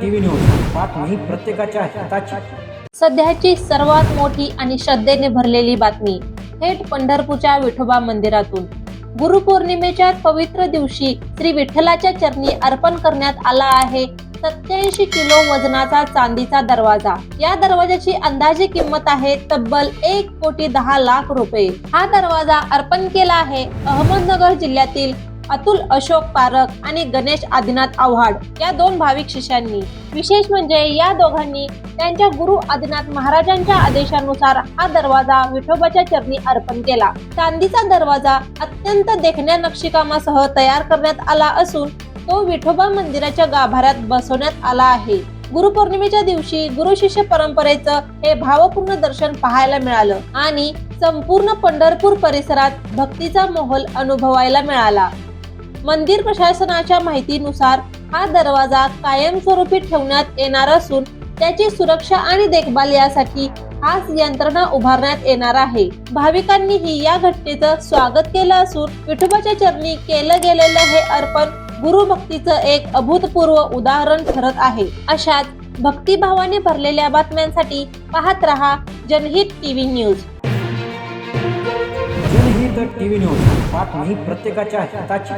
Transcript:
TV news बातमी प्रत्येकाच्या हिताची. सध्याची सर्वात मोठी आणि श्रद्धेने भरलेली बातमी थेट पंढरपूरच्या विठोबा मंदिरातून. गुरुपौर्णिमेच्या पवित्र दिवशी श्री विठ्ठलाच्या चरणी अर्पण करण्यात आला आहे सत्याऐंशी किलो वजनाचा चांदीचा दरवाजा. या दरवाजाची अंदाजे किंमत आहे तब्बल एक कोटी दहा लाख रुपये. हा दरवाजा अर्पण केला आहे अहमदनगर जिल्ह्यातील अतुल अशोक पारख आणि गणेश आदिनाथ आव्हाड या दोन भाविक शिष्यांनी विशेष म्हणजे या दोघांनी त्यांच्या गुरु आदिनाथ महाराजांच्या आदेशानुसार हा दरवाजा विठोबाच्या चरणी अर्पण केला. चांदीचा दरवाजा अत्यंत देखण्या नक्षीकामासह तयार करण्यात आला असून तो विठोबा मंदिराच्या गाभाऱ्यात बसवण्यात आला आहे. गुरुपौर्णिमेच्या दिवशी गुरु शिष्य परंपरेचं हे भावपूर्ण दर्शन पाहायला मिळालं आणि संपूर्ण पंढरपूर परिसरात भक्तीचा मोहल अनुभवायला मिळाला. मंदिर प्रशासनाच्या माहितीनुसार हा दरवाजा कायमस्वरूपी ठेवण्यात येणार असून त्याची सुरक्षा आणि देखभाल यासाठी खास यंत्रणा उभारण्यात येणार आहे. भाविकांनीही या घटनेचं स्वागत केलं असून विठोबाच्या चरणी केलं गेलेलं हे अर्पण गुरुभक्तीचं एक अभूतपूर्व उदाहरण ठरत आहे. अशाच भक्तिभावाने भरलेल्या बातम्यांसाठी पाहत रहा Janhit TV news. Janhit TV news बातमी प्रत्येकाच्या हिताची.